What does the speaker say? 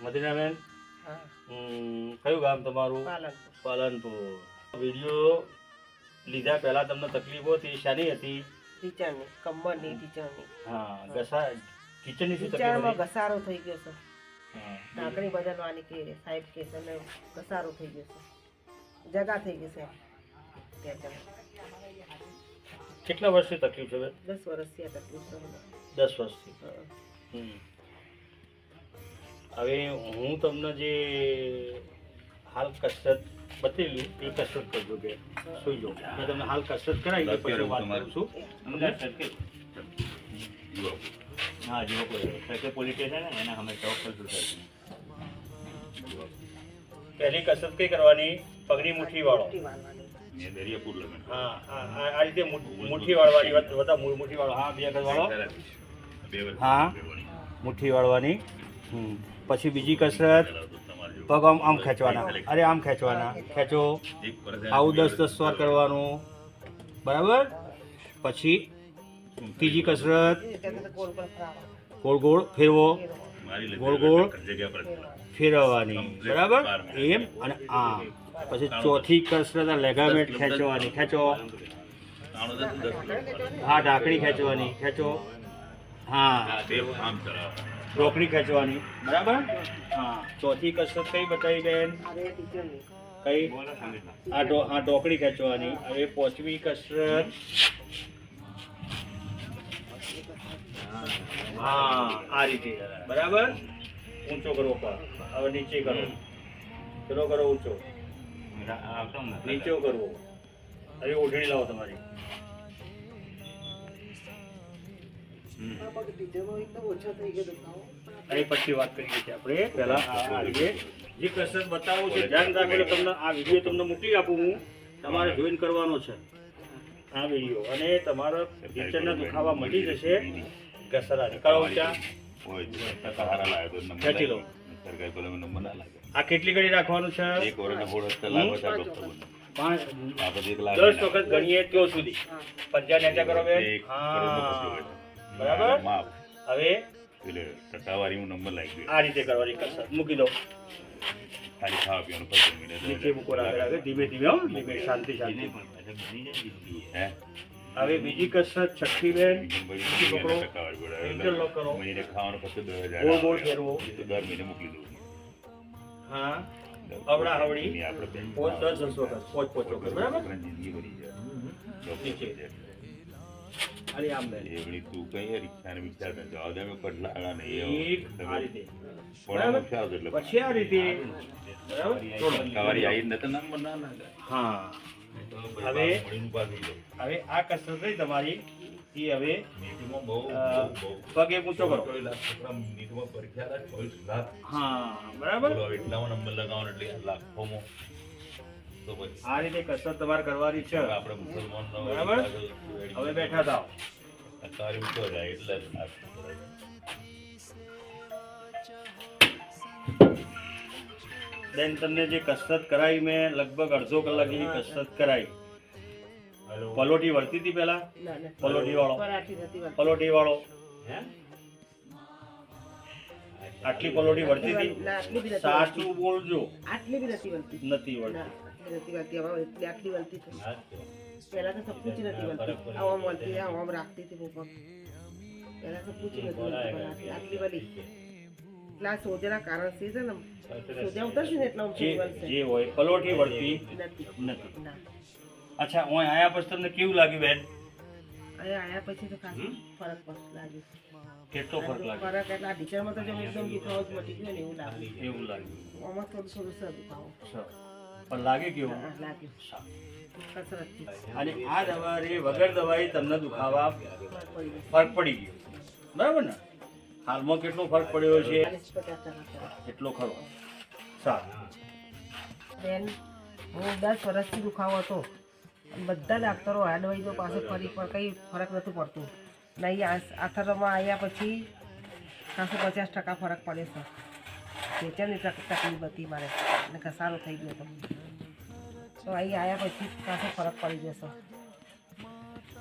મદીનાબેન કયું ગામ તમારું? પાલનપુર. વીડિયો લીધા પહેલા તમને તકલીફો હતી શાની હતી? ટીચરની કમરની ટીચરની. હા ઘસા કિચનની શું તકલીફ ઘસારો થઈ ગયો છે. ઢાંકણી બદલવાની કે સાહેબ કે છે ઘસારો થઈ ગયો છે. જગા થઈ ગઈ છે. કેટલા વર્ષથી તકલીફ છે? દસ વર્ષથી આ તકલીફ છે દસ વર્ષથી. હમ. હવે હું તમને જે હાલ કસરત બતાવેલી એ કસરત કરજો કે સુઈ જાઓ મેં તમને હાલ કસરત કરાવી પછી વાત કરું છું. હા જીવો કોઈ કે પોલીસ સ્ટેશન ને એના અમે ચોક કરશું સર પહેલી કસરત કઈ કરવાની? પગની મુઠ્ઠી વાળો. હા હા આ રીતે મુઠ- મુઠ્ઠી વાળવાની બધા મુઠ્ઠી વાળો. હા બે વખત વાળો. હા. મુઠ્ઠી વાળવાની. હમ. પછી બીજી કસરત, પગ આમ આમ ખેંચવાના. અરે, આમ ખેંચવાના. ખેંચો. આવું દસ દસ વાર કરવાનું. બરાબર? પછી ત્રીજી કસરત. ગોળ ગોળ ફેરવો. ગોળ ગોળ ફેરવવાની. બરાબર? એમ અને આમ પછી ચોથી કસરત લેગામેન્ટ ખેંચવાની. ખેંચો. હા, ઢાંકણી ખેંચવાની. ખેંચો. હા. રોકડી ખેંચવાની. બરાબર? હા. ચોથી કસરત કઈ બતાવી બેન? કઈ? આ આ ઢોકળી ખેંચવાની. હવે પોચમી કસરત. હા આ રીતે. બરાબર? ઊંચો કરવો પગ હવે નીચે કરો. ચલો કરો ઊંચો. નીચો કરવો હવે ઓઢણી લાવો તમારી. એ પછી વાત કરીએ છીએ આપણે. પહેલા આ જે કસરત બતાવું છે ધ્યાન રાખજો તમને આ વીડિયો તમને મોકલી આપું હું. તમારે જોઈન કરવાનો છે. આ વીડિયો અને તમારા ટીચરના દુખાવા મળી જશે. ઘસરા કરો ઊંચા ખેંચી લો? આ કેટલી ઘડી રાખવાનું છે? પાંચ. દસ વખત ગણીએ ત્યાં સુધી. પંજા નેચા કરો બેન. હા. બરાબર? હવે આ રીતે કરવાની કસરત મૂકી દો નીચે મૂકો આગળ આગળ ધીમે ધીમે ધીમે શાંતિ શાંતિ. હે? હવે બીજી કસરત છઠ્ઠી બેન ઇન્ટરલોક કરો. ગોળ બહુ ફેરવો. હા. અવડા હવડી પોચ દસ દસ પોચ પોચ બરાબર? નીચે બેન તું કઈ રિક્ષાને વિચાર જવા દે પડલા એક આ રીતે. બરાબર? પછી આ રીતે. બરાબર? થોડો. ન તો નામ નંબર ના લાગે હા. હવે હવે આ કસરત રહી તમારી. એ હવે પગે ઊંચો કરો. હા બરાબર? એટલામાં નંબર લગાવવાનો એટલે લાખોમાં. આ રીતે કસરત તમારે કરવાની છે. હવે આપણે મુસલમાન બરાબર. હવે બેઠા થાવ જાય એટલે. બેન તમને જે કસરત કરાવી મેં લગભગ અડધો કલાક જેવી કસરત કરાવી. પલોટી વળતી હતી પેલા ના, ના. પલોટી વાળો. પલોટી વાળો આટલી પલોટી વળતી હતી? આટલી સાચું બોલજો. આટલી નથી વળતી. નથી વળતી હવે એટલી આટલી વળતી થઈ પહેલા તો સપૂચી નથી વળતી. આમ વળતી આમ રાખતી હતી હું પગ પહેલા સપૂચી નથી વળતી પણ આટલી વળી. એટલા સોજાના કારણથી છે ને સોજા ઉતરશે ને એટલે આમ જે વળશે. જે હોય પલોટી વળતી? નથી. અચ્છા હું આયા પછી તમને કેવું લાગ્યું બેન? અહીંયા આયા પછી તો ખાસું ફરક પડતો લાગ્યો. કેટલો ફરક લાગ્યો? ફરક એટલે આ ટીચરમાં તો જેમ એકદમ દુખાવો જ મટી ગયો ને એવું લાગ્યું. એવું લાગ્યું. આમાં થોડું થોડું સર દુખાવો. પણ લાગે કેવું? અને આ દવા રે વગર દવાઈ તમને દુખાવા ફરક પડી ગયો. બરાબર ને? હાલમાં કેટલો ફરક પડ્યો છે? એટલો ખરો. સારું. બેન હું દસ વર્ષથી દુખાવો હતો. બધા ડાક્ટરો એડવાઇઝો પાસે ફરી પણ કંઈ ફરક નહોતું પડતું. નહીં આ આથરમાં આવ્યા પછી સાસો પચાસ ટકા ફરક પડે છે. તક- તકલીફ હતી મારે. અને ઘસારો થઈ ગયો હતો. તો અહીં આવ્યા પછી પાછો ફરક પડી જશે.